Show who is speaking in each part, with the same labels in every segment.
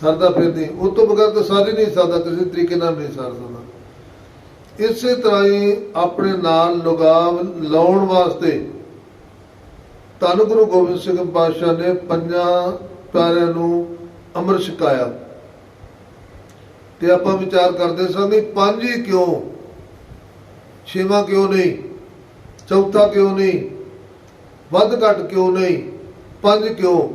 Speaker 1: ਸਰਦਾ ਫਿਰ ਨਹੀਂ। ਉਹ ਤੋਂ ਬਗੈਰ ਤਾਂ ਸਾਰੀ ਨਹੀਂ ਸਰਦਾ, ਕਿਸੇ ਤਰੀਕੇ ਨਾਲ ਨਹੀਂ ਸਰ ਸਕਦਾ ਇਸੇ ਤਰ੍ਹਾਂ ਹੀ ਆਪਣੇ ਨਾਲ ਲਗਾਵ ਲਾਉਣ ਵਾਸਤੇ ਧੰਨ ਗੁਰੂ ਗੋਬਿੰਦ ਸਿੰਘ ਪਾਤਸ਼ਾਹ ਨੇ ਪੰਜਾਂ ਪਿਆਰਿਆਂ ਨੂੰ ਅੰਮ੍ਰਿਤ ਛਕਾਇਆ। ਤੇ ਆਪਾਂ ਵਿਚਾਰ ਕਰਦੇ ਸਾਂ ਕਿ ਪੰਜ ਹੀ ਕਿਉਂ? ਛੇਵਾਂ ਕਿਉਂ ਨਹੀਂ? ਚੌਥਾ ਕਿਉਂ ਨਹੀਂ? ਵੱਧ ਘੱਟ ਕਿਉਂ ਨਹੀਂ? ਪੰਜ ਕਿਉਂ?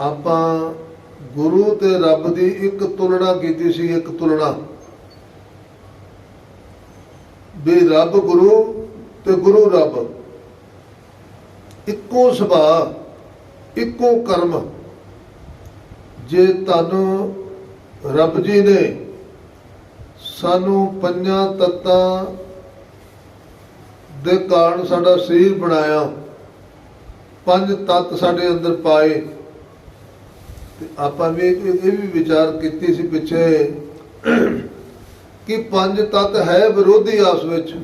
Speaker 1: ਆਪਾਂ ਗੁਰੂ ਤੇ ਰੱਬ ਦੀ ਇੱਕ ਤੁਲਨਾ ਕੀਤੀ ਸੀ, ਇੱਕ ਤੁਲਨਾ। ਵੀ ਰੱਬ ਗੁਰੂ ਤੇ ਗੁਰੂ ਰੱਬ। ਇੱਕੋ ਸੁਭਾਅ, ਇੱਕੋ ਕਰਮ। ਜੇ ਤੁਹਾਨੂੰ ਰੱਬ ਜੀ ਨੇ ਸਾਨੂੰ ਪੰਜਾਂ ਤੱਤਾਂ ਦੇ ਕਾਰਨ ਸਾਡਾ ਸਰੀਰ ਬਣਾਇਆ, ਪੰਜ ਤੱਤ ਸਾਡੇ ਅੰਦਰ ਪਾਏ ਤੇ ਆਪਾਂ ਵੀ ਇਹ ਵੀ ਵਿਚਾਰ ਕੀਤੀ ਸੀ ਪਿੱਛੇ ਕਿ ਪੰਜ ਤੱਤ ਹੈ ਵਿਰੋਧੀ ਆਸ ਵਿੱਚ।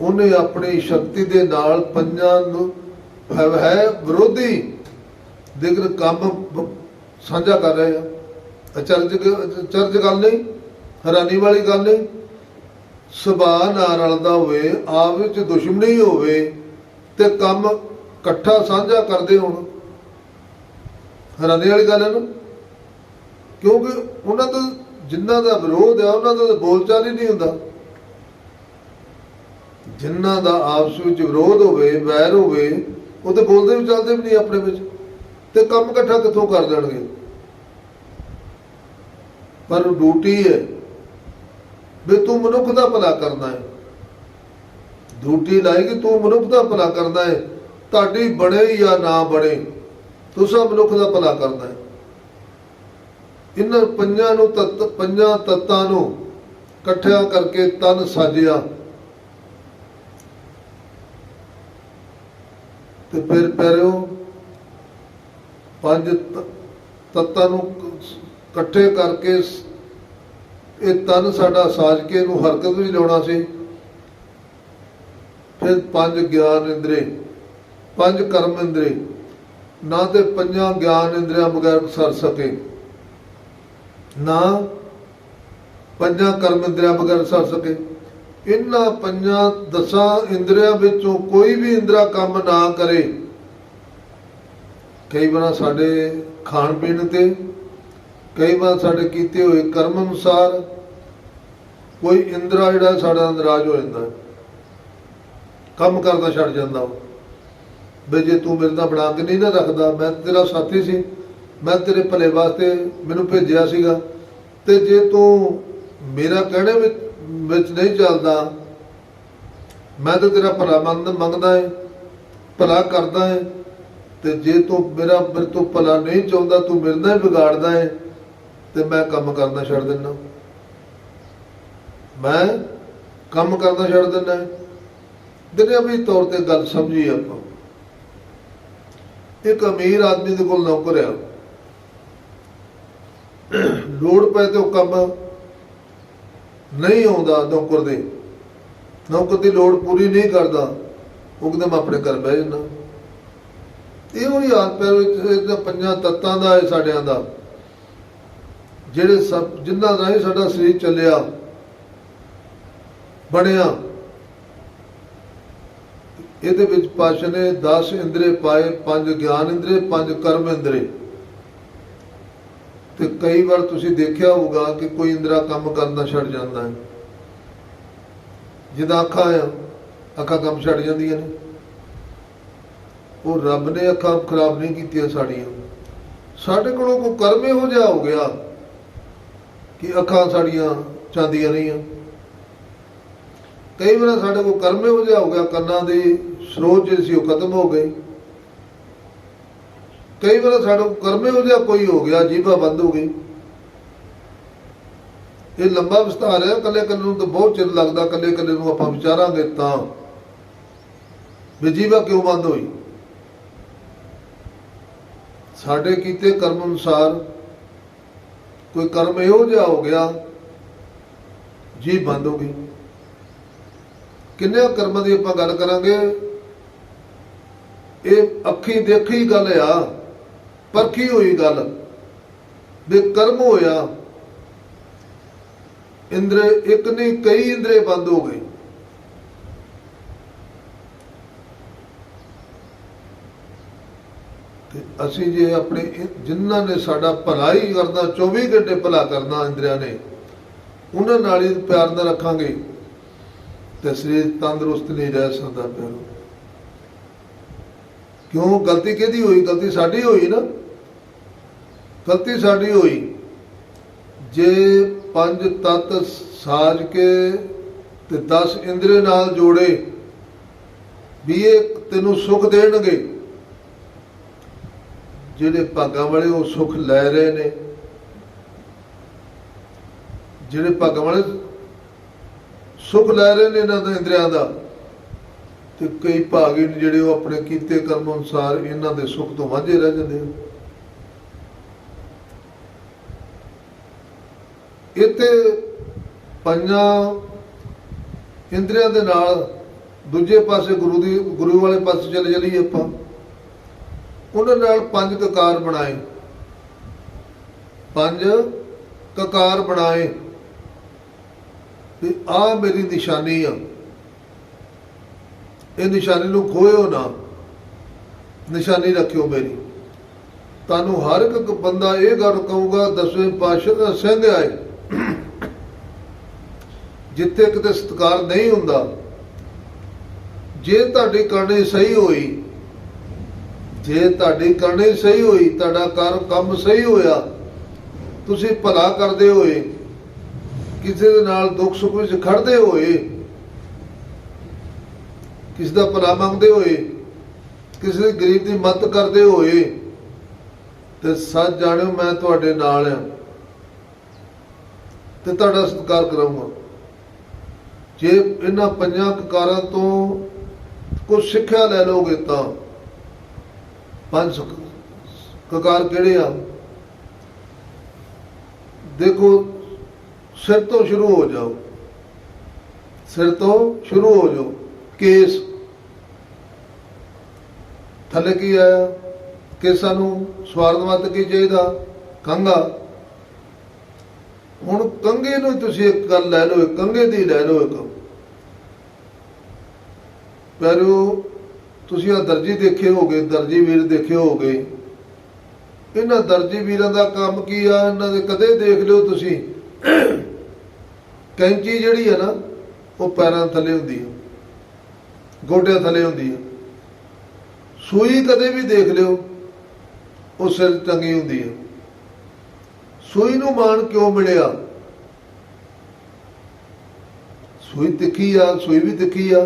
Speaker 1: ਉਹਨੇ ਆਪਣੀ ਸ਼ਕਤੀ ਦੇ ਨਾਲ ਪੰਜਾਂ ਨੂੰ ਹੈ ਵਿਰੋਧੀ ਦਿਗਰ ਕੰਮ ਸਾਂਝਾ ਕਰ ਰਹੇ ਆ। ਅਚਰਜ ਚਰਜ ਗੱਲ ਨਹੀਂ, ਹੈਰਾਨੀ ਵਾਲੀ ਗੱਲ ਨਹੀਂ। ਸੁਭਾਅ ਨਾਲ ਰਲਦਾ ਹੋਵੇ ਆਪ ਵਿੱਚ ਦੁਸ਼ਮਣੀ ਹੋਵੇ ਤੇ ਕੰਮ ਇਕੱਠਾ ਸਾਂਝਾ ਕਰਦੇ ਹੋਣ। ਹੈਰਾਨੀ ਵਾਲੀ ਗੱਲ ਹੈ ਨਾ ਕਿਉਂਕਿ ਉਹਨਾਂ ਦਾ ਜਿਨ੍ਹਾਂ ਦਾ ਵਿਰੋਧ ਹੈ, ਉਹਨਾਂ ਦਾ ਤਾਂ ਬੋਲਚਾਲ ਹੀ ਨਹੀਂ ਹੁੰਦਾ। ਜਿਨ੍ਹਾਂ ਦਾ ਆਪਸ ਵਿੱਚ ਵਿਰੋਧ ਹੋਵੇ, ਵੈਰ ਹੋਵੇ, ਉਹ ਤੇ ਬੋਲਦੇ ਵੀ ਚੱਲਦੇ ਵੀ ਨਹੀਂ ਆਪਣੇ ਵਿੱਚ। ਤੇ ਕੰਮ ਇਕੱਠਾ ਕਿੱਥੋਂ ਕਰ ਦੇਣਗੇ? ਪਰ ਡਿਊਟੀ ਹੈ ਵੀ ਤੂੰ ਮਨੁੱਖ ਦਾ ਭਲਾ ਕਰਨਾ ਹੈ। ਡਿਊਟੀ ਲਾਈ ਕਿ ਤੂੰ ਮਨੁੱਖ ਦਾ ਭਲਾ ਕਰਨਾ ਹੈ। ਤੁਹਾਡੀ ਬਣੇ ਜਾਂ ਨਾ ਬਣੇ ਤੁਸੀਂ ਮਨੁੱਖ ਦਾ ਭਲਾ ਕਰਦਾ ਹੈ। ਇਹਨਾਂ ਪੰਜਾਂ ਨੂੰ ਤਤ, ਪੰਜਾਂ ਤੱਤਾਂ ਨੂੰ ਇਕੱਠਿਆਂ ਕਰਕੇ ਤਨ ਸਾਜਿਆ। ਤੇ ਫਿਰ ਪੈਰਿਓ ਪੰਜ ਤ- ਤੱਤਾਂ ਨੂੰ ਇਕੱਠੇ ਕਰਕੇ ਇਹ ਤਨ ਸਾਡਾ ਸਾਜ ਕੇ ਇਹਨੂੰ ਹਰਕਤ ਵੀ ਲਿਆਉਣਾ ਸੀ। ਫਿਰ ਪੰਜ ਗਿਆਨ ਇੰਦਰੀ, ਪੰਜ ਕਰਮ ਇੰਦਰੀ ਨਾ ਤੇ ਪੰਜਾਂ ਗਿਆਨ ਇੰਦਰੀਆਂ ਬਗੈਰ ਸਰ ਸਕੇ। ਨਾ ਪੰਜਾਂ ਕਰਮ ਇੰਦਰੀਆਂ ਬਗੈਰ ਸਰ ਸਕੇ। ਇਹਨਾਂ ਪੰਜਾਂ ਦਸਾਂ ਇੰਦਰੀਆਂ ਵਿੱਚੋਂ ਕੋਈ ਵੀ ਇੰਦਰਾ ਕੰਮ ਨਾ ਕਰੇ। ਕਈ ਵਾਰ ਸਾਡੇ ਖਾਣ ਪੀਣ ਤੇ, ਕਈ ਵਾਰ ਸਾਡੇ ਕੀਤੇ ਹੋਏ ਕਰਮ ਅਨੁਸਾਰ ਕੋਈ ਇੰਦਰਾ ਜਿਹੜਾ ਸਾਡਾ ਨਾਰਾਜ਼ ਹੋ ਜਾਂਦਾ। ਕੰਮ ਕਰਦਾ ਛੱਡ ਜਾਂਦਾ ਉਹ। ਵੀ ਜੇ ਤੂੰ ਮੇਰੇ ਨਾਲ ਬਣਾ ਕੇ ਨਹੀਂ ਨਾ ਰੱਖਦਾ, ਮੈਂ ਤੇਰਾ ਸਾਥੀ ਸੀ। ਮੈਂ ਤੇਰੇ ਭਲੇ ਵਾਸਤੇ ਮੈਨੂੰ ਭੇਜਿਆ ਸੀਗਾ। ਤੇ ਜੇ ਤੂੰ ਮੇਰਾ ਕਹਿਣੇ ਵਿੱਚ ਵਿੱਚ ਨਹੀਂ ਚੱਲਦਾ, ਮੈਂ ਤਾਂ ਤੇਰਾ ਭਲਾ ਮੰਗ, ਮੰਗਦਾ ਹੈ ਭਲਾ ਕਰਦਾ ਹੈ ਤੇ ਜੇ ਤੂੰ ਮੇਰਾ, ਮੇਰੇ ਤੋਂ ਭਲਾ ਨਹੀਂ ਚਾਹੁੰਦਾ, ਤੂੰ ਮੇਰੇ ਨਾਲ ਵਿਗਾੜਦਾ ਹੈ ਤੇ ਮੈਂ ਕੰਮ ਕਰਨਾ ਛੱਡ ਦਿੰਦਾ ਮੈਂ ਕੰਮ ਕਰਨਾ ਛੱਡ ਦਿੰਦਾ ਹੈ ਦੁਨਿਆਵੀ ਤੌਰ ਤੇ ਗੱਲ ਸਮਝੀ ਆਪਾਂ। ਇੱਕ ਅਮੀਰ ਆਦਮੀ ਦੇ ਕੋਲ ਨੌਕਰ ਆ। ਲੋੜ ਪਏ ਤੇ ਉਹ ਕੰਮ ਨਹੀਂ ਆਉਂਦਾ ਨੌਕਰ ਦੇ। ਨੌਕਰ ਦੀ ਲੋੜ ਪੂਰੀ ਨਹੀਂ ਕਰਦਾ। ਉਹ ਕਹਿੰਦਾ, ਮੈਂ ਆਪਣੇ ਘਰ ਬਹਿ ਜਾਂਦਾ। ਇਹੋ ਹੀ ਹਾਲ ਪੈ ਇਹਦਾ ਪੰਜਾਂ ਤੱਤਾਂ ਦਾ ਹੈ ਸਾਡਿਆਂ ਦਾ। ਜਿਹੜੇ ਸਭ, ਜਿਨ੍ਹਾਂ ਰਾਹੀਂ ਸਾਡਾ ਸਰੀਰ ਚੱਲਿਆ, ਬਣਿਆ ਇਹਦੇ ਵਿੱਚ ਪਾਸ਼ ਨੇ 10 ਇੰਦਰੇ ਪਾਏ, ਪੰਜ ਗਿਆਨ ਇੰਦਰੇ, ਪੰਜ ਕਰਮ ਇੰਦਰੇ। ਤੇ ਕਈ ਵਾਰ ਤੁਸੀਂ ਦੇਖਿਆ ਹੋਊਗਾ ਕਿ ਕੋਈ ਇੰਦਰਾ ਕੰਮ ਕਰਨਾ ਛੱਡ ਜਾਂਦਾ ਹੈ। ਜਿਹਦਾ ਅੱਖਾਂ ਆ, ਅੱਖਾਂ ਕੰਮ ਛੱਡ ਜਾਂਦੀਆਂ ਨੇ। ਉਹ ਰੱਬ ਨੇ ਅੱਖਾਂ ਖਰਾਬ ਨਹੀਂ ਕੀਤੀਆਂ ਸਾਡੀਆਂ। ਸਾਡੇ ਕੋਲੋਂ ਕੋਈ ਕਰਮ ਇਹੋ ਜਿਹਾ ਹੋ ਗਿਆ ਕਿ ਅੱਖਾਂ ਸਾਡੀਆਂ ਚਾਂਦੀਆਂ ਰਹੀਆਂ। ਕਈ ਵਾਰ ਸਾਡੇ ਕੋਲ ਕਰਮ ਇਹੋ ਜਿਹਾ ਹੋ ਗਿਆ, ਕੰਨਾਂ ਦੇ ਸਰੋਤ ਜਿਹੜੇ ਸੀ, ਉਹ ਖਤਮ ਹੋ ਗਏ ਕਈ ਵਾਰ ਸਾਡੇ ਕੋਲ ਕਰਮ ਇਹੋ ਜਿਹਾ ਕੋਈ ਹੋ ਗਿਆ ਜੀਵਾ ਬੰਦ ਹੋ ਗਈ। ਇਹ ਲੰਬਾ ਵਿਸਤਾਰ ਹੈ ਕੱਲੇ ਕੱਲੇ ਨੂੰ ਤਾਂ ਬਹੁਤ ਚਿਰ ਲੱਗਦਾ ਕੱਲੇ ਕੱਲੇ ਨੂੰ ਆਪਾਂ ਵਿਚਾਰਾਂਗੇ ਤਾਂ। ਵੀ ਜੀਵਾ ਕਿਉਂ ਬੰਦ ਹੋਈ? ਸਾਡੇ ਕੀਤੇ ਕਰਮ ਅਨੁਸਾਰ ਕੋਈ ਕਰਮ ਇਹੋ ਜਿਹਾ ਹੋ ਗਿਆ ਜੀ ਬੰਦ ਹੋ ਗਈ। ਕਿੰਨੇ ਕਰਮਾਂ ਦੀ ਆਪਾਂ ਗੱਲ ਕਰਾਂਗੇ? ਇਹ ਅੱਖੀ ਦੇਖੀ ਗੱਲ ਆ ਪਰਖੀ ਹੋਈ ਗੱਲ? ਦੇ ਕਰਮ ਹੋਇਆ। ਇੰਦਰ ਇੱਕ ਨਹੀਂ, ਕਈ ਇੰਦਰੇ ਬੰਦ ਹੋ ਗਏ। ਤੇ ਅਸੀਂ ਜੇ ਆਪਣੇ ਇਹ- ਜਿਨ੍ਹਾਂ ਨੇ ਸਾਡਾ ਭਲਾ ਹੀ ਕਰਨਾ 24 ਘੰਟੇ ਭਲਾ ਕਰਨਾ ਇੰਦਰਿਆਂ ਨੇ, ਉਹਨਾਂ ਨਾਲ ਹੀ ਪਿਆਰ ਨਾਲ ਰੱਖਾਂਗੇ। ਤੇ ਸਰੀਰ ਤੰਦਰੁਸਤ ਨਹੀਂ ਰਹਿ ਸਕਦਾ ਪਿਆਰੋ। ਕਿਉਂ? ਗਲਤੀ ਕਿਹਦੀ ਹੋਈ? ਗਲਤੀ ਸਾਡੀ ਹੋਈ ਨਾ। ਗਲਤੀ ਸਾਡੀ ਹੋਈ। ਜੇ ਪੰਜ ਤਤ ਸਾਜ ਕੇ ਤੇ 10 ਇੰਦਰੀ ਨਾਲ ਜੋੜੇ, ਵੀ ਇਹ ਤੈਨੂੰ ਸੁਖ ਦੇਣਗੇ। ਜਿਹੜੇ ਭਾਗਾਂ ਵਾਲੇ ਉਹ ਸੁਖ ਲੈ ਰਹੇ ਨੇ। ਜਿਹੜੇ ਭਾਗਾਂ ਵਾਲੇ ਸੁਖ ਲੈ ਰਹੇ ਨੇ ਇਹਨਾਂ ਦੇ, ਇੰਦਰੀਆਂ ਦਾ ਤੇ ਕਈ ਭਾਗੀ ਨੇ ਜਿਹੜੇ ਉਹ ਆਪਣੇ ਕੀਤੇ ਕਰਮ ਅਨੁਸਾਰ ਇਹਨਾਂ ਦੇ ਸੁੱਖ ਤੋਂ ਵਾਂਝੇ ਰਹਿ ਜਾਂਦੇ ਆ। ਇੱਥੇ ਪੰਜਾਂ ਇੰਦਰੀਆਂ ਦੇ ਨਾਲ ਦੂਜੇ ਪਾਸੇ ਗੁਰੂ ਦੀ, ਗੁਰੂ ਵਾਲੇ ਪਾਸੇ ਚਲੇ ਚਲੀਏ ਆਪਾਂ। ਉਹਨਾਂ ਨਾਲ ਪੰਜ ਕਕਾਰ ਬਣਾਏ। ਪੰਜ ਕਕਾਰ ਬਣਾਏ। ਤੇ ਆ ਮੇਰੀ ਨਿਸ਼ਾਨੀ ਆ। ਇਹ ਨਿਸ਼ਾਨੀ ਨੂੰ ਖੋਇਓ ਨਾ। ਨਿਸ਼ਾਨੀ ਰੱਖਿਓ ਮੇਰੀ। ਤੁਹਾਨੂੰ ਹਰ ਇੱਕ ਬੰਦਾ ਇਹ ਗੱਲ ਕਹੂਗਾ, ਦਸਵੇਂ ਪਾਤਸ਼ਾਹ ਦਾ ਸਿੰਘ ਆਏ। ਜਿੱਥੇ ਕਿਤੇ ਸਤਕਾਰ ਨਹੀਂ ਹੁੰਦਾ, ਜੇ ਤੁਹਾਡੀ ਕਰਨੀ ਸਹੀ ਹੋਈ, ਜੇ ਤੁਹਾਡੀ ਕਰਨੀ ਸਹੀ ਹੋਈ, ਤੁਹਾਡਾ ਕਰ ਕੰਮ ਸਹੀ ਹੋਇਆ, ਤੁਸੀਂ ਭਲਾ ਕਰਦੇ ਹੋਏ, ਕਿਸੇ ਦੇ ਨਾਲ ਦੁੱਖ ਸੁੱਖ ਵਿੱਚ ਖੜਦੇ ਹੋਏ ਕਿਸੇ ਦਾ ਭਲਾ ਮੰਗਦੇ ਹੋਏ, ਕਿਸੇ ਦੇ ਗਰੀਬ ਦੀ ਮਦਦ ਕਰਦੇ ਹੋਏ, ਤੇ ਸੱਚ ਜਾਣਿਓ ਮੈਂ ਤੁਹਾਡੇ ਨਾਲ ਆ ਤੇ ਤੁਹਾਡਾ ਸਤਿਕਾਰ ਕਰਾਂਗਾ। ਜੇ ਇਹਨਾਂ ਪੰਜਾਂ ਕਕਾਰਾਂ ਤੋਂ ਕੁਝ ਸਿੱਖਿਆ ਲੈ ਲੋਗੇ ਤਾਂ ਪੰਜ ਕਕਾਰ ਕਿਹੜੇ ਆ? ਦੇਖੋ, ਸਿਰ ਤੋਂ ਸ਼ੁਰੂ ਹੋ ਜਾਓ। ਸਿਰ ਤੋਂ ਸ਼ੁਰੂ ਹੋ ਜਾਓ। ਕੇਸ ਥੱਲੇ ਕੀ ਆਇਆ? ਕਿ ਸਾਨੂੰ ਸਵਾਰਨ ਵਾਸਤੇ ਕੀ ਚਾਹੀਦਾ? ਕੰਗਾ ਹੁਣ ਕੰਗੇ ਨੂੰ ਤੁਸੀਂ ਇੱਕ ਗੱਲ ਲੈ ਲਓ, ਇੱਕ ਕੰਗੇ ਦੀ ਲੈ ਲਓ ਇੱਕ। ਪਿਆਰਿਓ, ਤੁਸੀਂ ਆ ਦਰਜੀ ਦੇਖੇ ਹੋਗੇ, ਦਰਜੀ ਵੀਰ ਦੇਖੇ ਹੋਗੇ। ਇਹਨਾਂ ਦਰਜੀ ਵੀਰਾਂ ਦਾ ਕੰਮ ਕੀ ਆ? ਇਹਨਾਂ ਦੇ ਕਦੇ ਦੇਖ ਲਿਓ ਤੁਸੀਂ। ਕੈਂਚੀ ਜਿਹੜੀ ਹੈ ਨਾ, ਉਹ ਪੈਰਾਂ ਥੱਲੇ ਹੁੰਦੀ ਹੈ ਗੋਡਿਆਂ ਥੱਲੇ ਹੁੰਦੀ ਹੈ ਸੂਈ ਕਦੇ ਵੀ ਦੇਖ ਲਿਓ, ਉਹ ਸਿਰ ਟੰਗੀ ਹੁੰਦੀ ਹੈ। ਸੂਈ ਨੂੰ ਮਾਣ ਕਿਉਂ ਮਿਲਿਆ? ਸੂਈ ਤਿੱਖੀ ਆ, ਸੂਈ ਵੀ ਤਿੱਖੀ ਆ,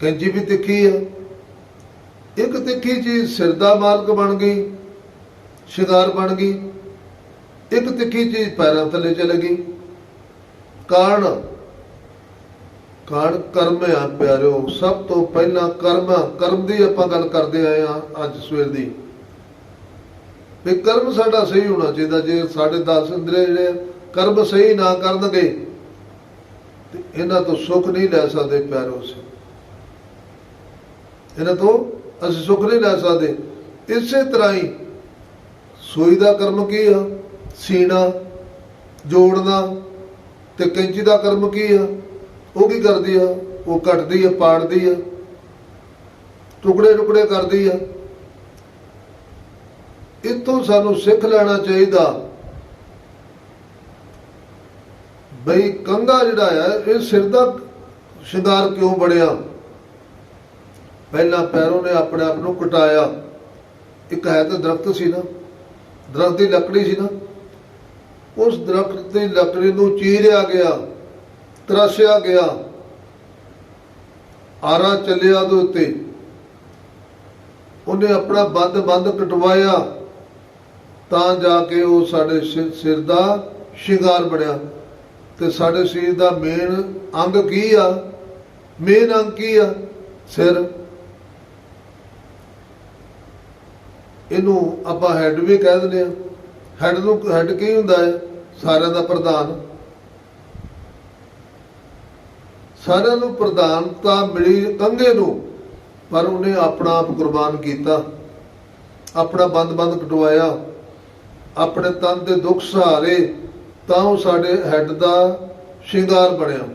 Speaker 1: ਕੈਂਚੀ ਵੀ ਤਿੱਖੀ ਆ। ਇੱਕ ਤਿੱਖੀ ਚੀਜ਼ ਸਿਰ ਦਾ ਮਾਲਕ ਬਣ ਗਈ, ਸ਼ਿੰਗਾਰ ਬਣ ਗਈ। ਇੱਕ ਤਿੱਖੀ ਚੀਜ਼ ਪੈਰਾਂ ਥੱਲੇ ਚਲੇ ਗਈ। ਕਾਰਨ ਕਾਣ ਕਰਮ ਆ ਪਿਆਰਿਓ ਸਭ ਤੋਂ ਪਹਿਲਾਂ ਕਰਮ ਆ। ਕਰਮ ਦੀ ਆਪਾਂ ਗੱਲ ਕਰਦੇ ਆਏ ਆ ਅੱਜ ਸਵੇਰ ਦੀ। ਵੀ ਕਰਮ ਸਾਡਾ ਸਹੀ ਹੋਣਾ ਚਾਹੀਦਾ ਜੇ ਸਾਡੇ 10 ਇੰਦਰੀ ਜਿਹੜੇ ਆ, ਕਰਮ ਸਹੀ ਨਾ ਕਰਨਗੇ ਤੇ ਇਹਨਾਂ ਤੋਂ ਸੁੱਖ ਨਹੀਂ ਲੈ ਸਕਦੇ ਪਿਆਰੋ ਅਸੀਂ। ਇਹਨਾਂ ਤੋਂ ਅਸੀਂ ਸੁੱਖ ਨਹੀਂ ਲੈ ਸਕਦੇ। ਇਸੇ ਤਰ੍ਹਾਂ ਹੀ ਸੋਈ ਦਾ ਕਰਮ ਕੀ ਆ? ਸੀਣਾ ਜੋੜਨਾ ਤੇ ਕੈਂਚੀ ਦਾ ਕਰਮ ਕੀ ਆ? ਉਹ ਕੀ ਕਰਦੀ ਆ? ਉਹ ਕੱਟਦੀ ਆ, ਪਾੜਦੀ ਆ, ਟੁਕੜੇ ਟੁਕੜੇ ਕਰਦੀ ਆ। ਇਤੋਂ ਸਾਨੂੰ ਸਿੱਖ ਲੈਣਾ ਚਾਹੀਦਾ। ਬਈ ਕੰਗਾ ਜਿਹੜਾ ਆ, ਇਹ ਸਿਰ ਦਾ ਸ਼ਿੰਗਾਰ ਕਿਉਂ ਬੜਿਆ ਪਹਿਲਾਂ ਪੈਰੋਂ ਨੇ ਆਪਣੇ ਆਪ ਨੂੰ ਕਟਾਇਆ। ਇੱਕ ਹੈ ਤਾਂ ਦਰਖਤ ਸੀ ਨਾ, ਦਰਖਤ ਦੀ ਲੱਕੜੀ ਸੀ ਨਾ। ਉਸ ਦਰਖਤ ਦੀ ਲੱਕੜੀ ਨੂੰ ਚੀਰਿਆ ਗਿਆ। ਤਰਾਸ਼ਿਆ ਗਿਆ। ਆਰਾ ਚੱਲਿਆ ਉਹਦੇ ਉੱਤੇ। ਉਹਨੇ ਆਪਣਾ ਬੰਦ ਬੰਦ ਕਟਵਾਇਆ। ਤਾਂ ਜਾ ਕੇ ਉਹ ਸਾਡੇ ਸਿ- ਸਿਰ ਦਾ ਸ਼ਿੰਗਾਰ ਬਣਿਆ। ਤੇ ਸਾਡੇ ਸਰੀਰ ਦਾ ਮੇਨ ਅੰਗ ਕੀ ਆ? ਮੇਨ ਅੰਗ ਕੀ ਆ? ਸਿਰ। ਇਹਨੂੰ ਆਪਾਂ ਹੈਡ ਵੀ ਕਹਿ ਦਿੰਦੇ ਆ ਹੈਡ ਨੂੰ ਹੈਡ ਕੀ ਹੁੰਦਾ ਹੈ? ਸਾਰਿਆਂ ਦਾ ਪ੍ਰਧਾਨ। ਸਾਰਿਆਂ ਨੂੰ ਪ੍ਰਧਾਨਤਾ ਮਿਲੀ ਕੰਗੇ ਨੂੰ, ਪਰ ਉਹਨੇ ਆਪਣਾ ਆਪ ਕੁਰਬਾਨ ਕੀਤਾ। ਆਪਣਾ ਬੰਦ-ਬੰਦ ਕਟਵਾਇਆ। ਆਪਣੇ ਤਨ ਦੇ ਦੁੱਖ ਸਹਾਰੇ ਤਾਂ ਉਹ ਸਾਡੇ ਹੈੱਡ ਦਾ ਸ਼ਿੰਗਾਰ ਬਣਿਆ।